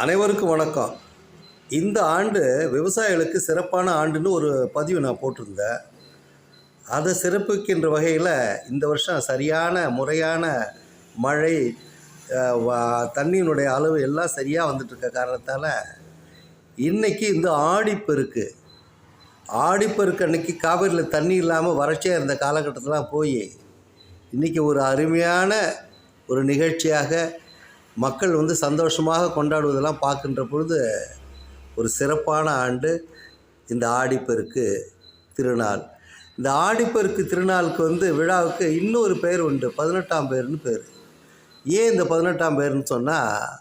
அனைவருக்கும் வணக்கம். இந்த ஆண்டு விவசாயிகளுக்கு சிறப்பான ஆண்டுன்னு ஒரு பதிவு நான் போட்டிருந்தேன். அதை சிறப்பிக்கின்ற வகையில் இந்த வருஷம் சரியான முறையான மழை வா- தண்ணியினுடைய அளவு எல்லாம் சரியாக வந்துட்டுருக்க காரணத்தால் இன்னைக்கு இந்த ஆடிப்பெருக்கு ஆடிப்பெருக்கு அன்னைக்கு காவிரியில் தண்ணி இல்லாமல் வறட்சியாக இருந்த காலகட்டத்திலாம் போய் இன்றைக்கி ஒரு அருமையான ஒரு நிகழ்ச்சியாக மக்கள் வந்து சந்தோஷமாக கொண்டாடுவதெல்லாம் பார்க்கின்ற பொழுது ஒரு சிறப்பான ஆண்டு இந்த ஆடிப்பெருக்கு திருநாள். இந்த ஆடிப்பெருக்கு திருநாளுக்கு வந்து விழாவுக்கு இன்னொரு பேர் உண்டு பதினெட்டாம் பேர்னு பேர். ஏன் இந்த பதினெட்டாம் பேர்னு சொன்னால்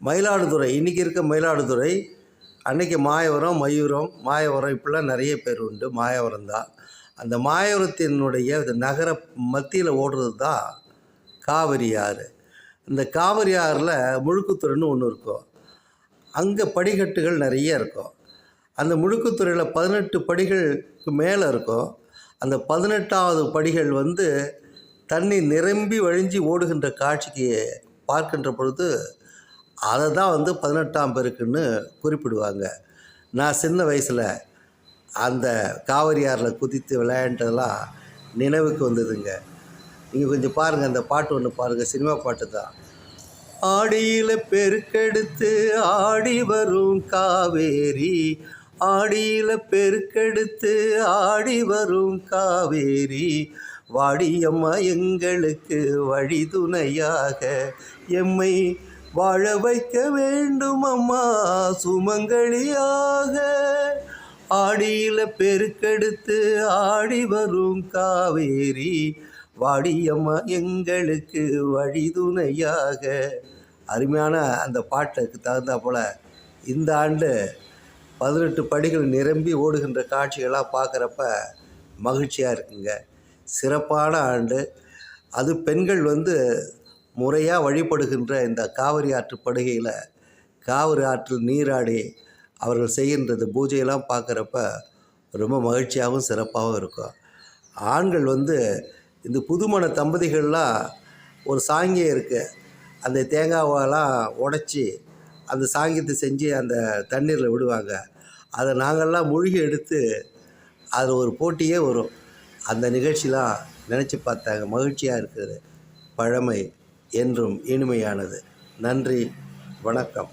மயிலாடுதுறை இன்றைக்கி இருக்க மயிலாடுதுறை அன்னைக்கு மாயவரம் மயூரம் மாயவரம் இப்படிலாம் நிறைய பேர் உண்டு மாயவரம் தான். அந்த மாயவரத்தினுடைய இந்த நகர மத்தியில் ஓடுறது தான் காவிரி ஆறு. இந்த காவிரி ஆறில் முழுக்குத்துறைன்னு ஒன்று இருக்கும். அங்கே படிக்கட்டுகள் நிறைய இருக்கும். அந்த முழுக்குத்துறையில் பதினெட்டு படிகளுக்கு மேலே இருக்கும். அந்த பதினெட்டாவது படிகள் வந்து தண்ணி நிரம்பி வழிஞ்சி ஓடுகின்ற காட்சிக்கு பார்க்கின்ற பொழுது அதை தான் வந்து பதினெட்டாம் பெருக்குன்னு குறிப்பிடுவாங்க. நான் சின்ன வயசில் அந்த காவிரி ஆறில் குதித்து விளையாண்டதெல்லாம் நினைவுக்கு வந்ததுங்க. நீங்கள் கொஞ்சம் பாருங்கள் அந்த பாட்டு ஒன்று பாருங்கள் சினிமா பாட்டு தான். ஆடியில் பெருக்கெடுத்து ஆடி வரும் காவேரி. ஆடியில் பெருக்கெடுத்து ஆடி வரும் காவேரி. வாடியம்மா எங்களுக்கு வழி துணையாக எம்மை வாழ வைக்க வேண்டும் அம்மா சுமங்கலியாக. ஆடியில் பெருக்கெடுத்து ஆடி வரும் காவேரி. வாடியம்மா எங்களுக்கு வழிதுணையாக. அருமையான அந்த பாட்டுக்கு தகுந்தா போல் இந்த ஆண்டு பதினெட்டு படிகள் நிரம்பி ஓடுகின்ற காட்சிகளாக பார்க்குறப்ப மகிழ்ச்சியாக இருக்குங்க. சிறப்பான ஆண்டு. அது பெண்கள் வந்து முறையாக வழிபடுகின்ற இந்த காவிரி ஆற்று படுகையில் காவிரி ஆற்றில் நீராடி அவர்கள் செய்கின்றது பூஜையெல்லாம் பார்க்குறப்ப ரொம்ப மகிழ்ச்சியாகவும் சிறப்பாகவும் இருக்கும். ஆண்கள் வந்து இந்த புதுமண தம்பதிகள்லாம் ஒரு சாங்கியம் இருக்குது அந்த தேங்காவெல்லாம் உடச்சி அந்த சாங்கியத்தை செஞ்சு அந்த தண்ணீரில் விடுவாங்க. அதை நாங்கள்லாம் மூழ்கி எடுத்து அது ஒரு போட்டியே வரும். அந்த நிகழ்ச்சிலாம் நினச்சி பார்த்தாங்க. மகிழ்ச்சியாக இருக்குது. பழமை என்றும் இனிமையானது. நன்றி. வணக்கம்.